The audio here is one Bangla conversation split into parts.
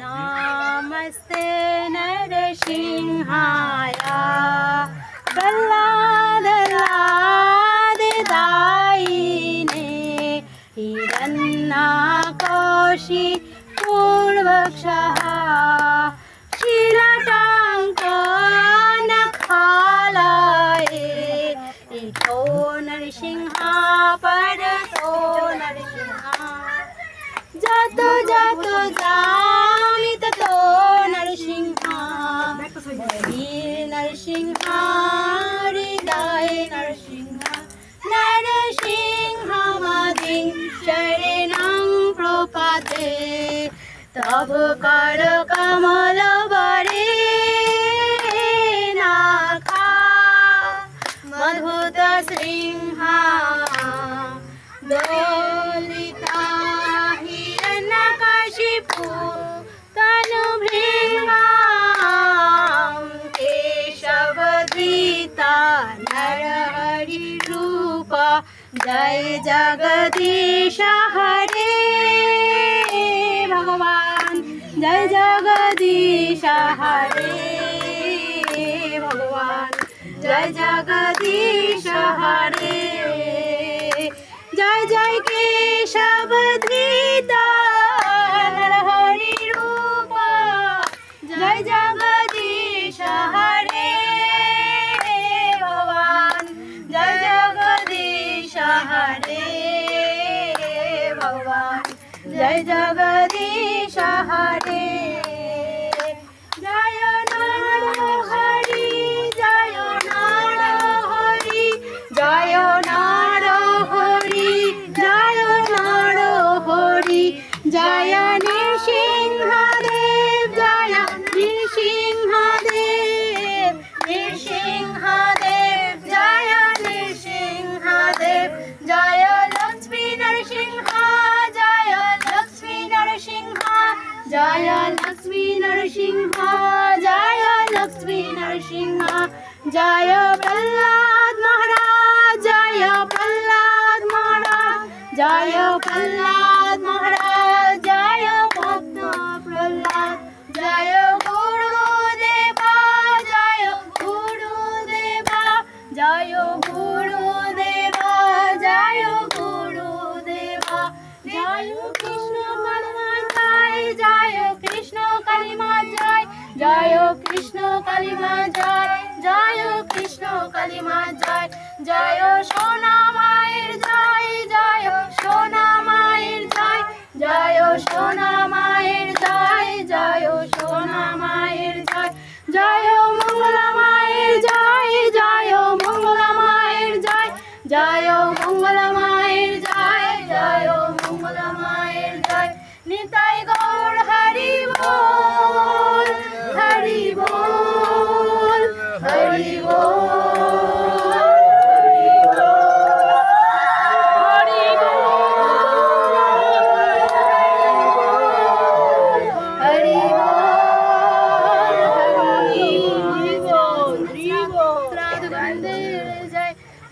नमस्ते नरसिंहाया बल्लाद लाद दाइने हिरन्ना कोशी पूर्वक्षः शिरटाङ्कन खालाये इतो नरसिंहा परतो नरसिंह যত যত যামি তত নরসিংহ। নরসিংহ, হৃদয় নরসিংহ নরসিংহ মাদিন শরণং প্রপাতে। তব কর কমল জয় জগদীশ হরে। ভগবান জয় জগদীশ হরে। ভগবান জয় জগদীশ হরে। জয় জয় জয় জগদীশ হরে জয় নর হরি জয় নর হরি জয় নর হরি জয় নর হরি জয় জয় লক্ষ্মী নরসিংহ, জয় লক্ষ্মী নরসিংহ, জয় প্রহ্লাদ মহারাজ, জয় প্রহ্লাদ মহারাজ, জয় প্রহ্লাদ মহারাজ, জয় ভক্ত প্রহ্লাদ, জয় গুরুদেবা জয় গুরুদেবা জয় গুরুদেবা জয় কৃষ্ণ কালিমা জয় জয় কৃষ্ণ কালিমা জয় জয় সোনা মায়ের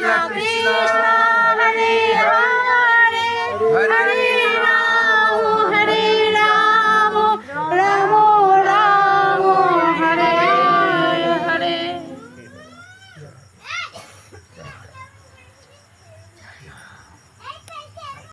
কৃষ্ণ কৃষ্ণ